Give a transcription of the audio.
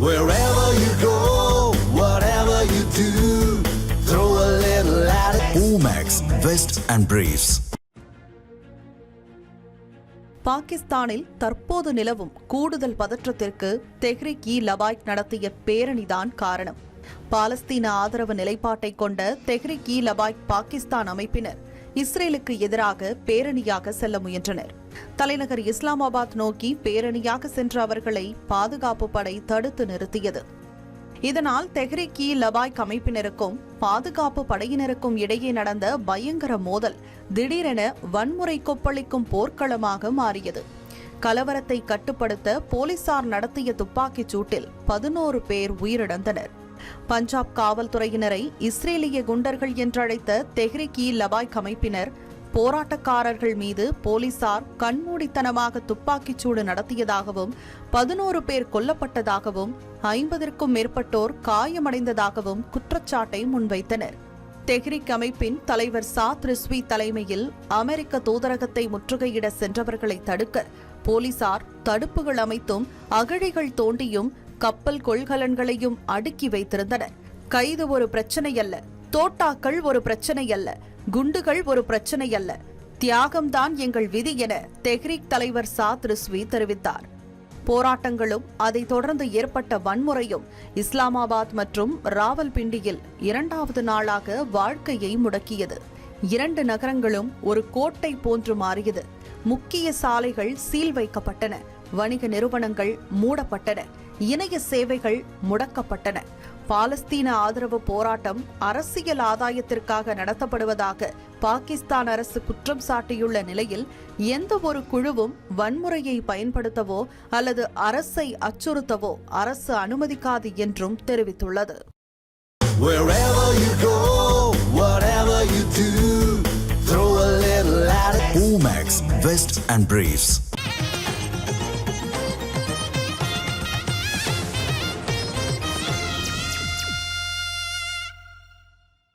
Wherever you go, whatever you do, throw a little at it. Omax, Vest and Briefs. பாகிஸ்தானில் தற்போது நிலவும் கூடுதல் பதற்றத்திற்கு தெஹ்ரிக் இ லபாய்க் நடத்திய பேரணிதான் காரணம் பாலஸ்தீன ஆதரவு நிலைப்பாட்டை கொண்ட தெஹ்ரிக் இ லபாய்க் பாகிஸ்தான் அமைப்பினர் இஸ்ரேலுக்கு எதிராக பேரணியாக செல்ல முயன்றனர். தலைநகர் இஸ்லாமாபாத் நோக்கி பேரணியாக சென்ற அவர்களை பாதுகாப்பு படை தடுத்து நிறுத்தியது. இதனால் தெஹ்ரிக் இ லபாய்க் அமைப்பினருக்கும் பாதுகாப்பு படையினருக்கும் இடையே நடந்த பயங்கர மோதல் திடீரென வன்முறை கொப்பளிக்கும் போர்க்களமாக மாறியது. கலவரத்தை கட்டுப்படுத்த போலீசார் நடத்திய துப்பாக்கிச் சூட்டில் பதினோரு பேர் உயிரிழந்தனர். பஞ்சாப் காவல்துறையினரை இஸ்ரேலிய குண்டர்கள் என்றழைத்த தெஹ்ரிக் இ லபாய்க் அமைப்பினர் போராட்டக்காரர்கள் மீது போலீசார் கண்மூடித்தனமாக துப்பாக்கிச் சூடு நடத்தியதாகவும் பதினோரு பேர் கொல்லப்பட்டதாகவும் ஐம்பதற்கும் மேற்பட்டோர் காயமடைந்ததாகவும் குற்றச்சாட்டை முன்வைத்தனர். தெஹ்ரிக் அமைப்பின் தலைவர் சாத் ரிஸ்வி தலைமையில் அமெரிக்க தூதரகத்தை முற்றுகையிட சென்றவர்களை தடுக்க போலீசார் தடுப்புகள் அமைத்தும் அகழிகள் தோண்டியும் கப்பல் கொள்கலன்களையும் அடுக்கி வைத்திருந்தனர். கைது ஒரு பிரச்சனை அல்ல தோட்டாக்கள் ஒரு பிரச்சனை அல்ல குண்டுகள் ஒரு பிரச்சனை அல்ல தியாகம்தான் எங்கள் விதி என தெஹ்ரிக் தலைவர் சாத் ரிஸ்வி தெரிவித்தார். போராட்டங்களும் அதைத் தொடர்ந்து ஏற்பட்ட வன்முறையும் இஸ்லாமாபாத் மற்றும் ராவல்பிண்டியில் இரண்டாவது நாளாக வாழ்க்கையை முடக்கியது. இரண்டு நகரங்களும் ஒரு கோட்டை போன்று மாறியது. முக்கிய சாலைகள் சீல் வைக்கப்பட்டன. வணிக நிறுவனங்கள் மூடப்பட்டன. இணைய சேவைகள் முடக்கப்பட்டன பாலஸ்தீன ஆதரவு போராட்டம் அரசியல் ஆதாயத்திற்காக நடத்தப்படுவதாக பாகிஸ்தான் அரசு குற்றம் சாட்டியுள்ள நிலையில் எந்த ஒரு குழுவும் வன்முறையை பயன்படுத்தவோ அல்லது அரசை அச்சுறுத்தவோ அரசு அனுமதிக்காது என்றும் தெரிவித்துள்ளது. Omax, Vest and Briefs.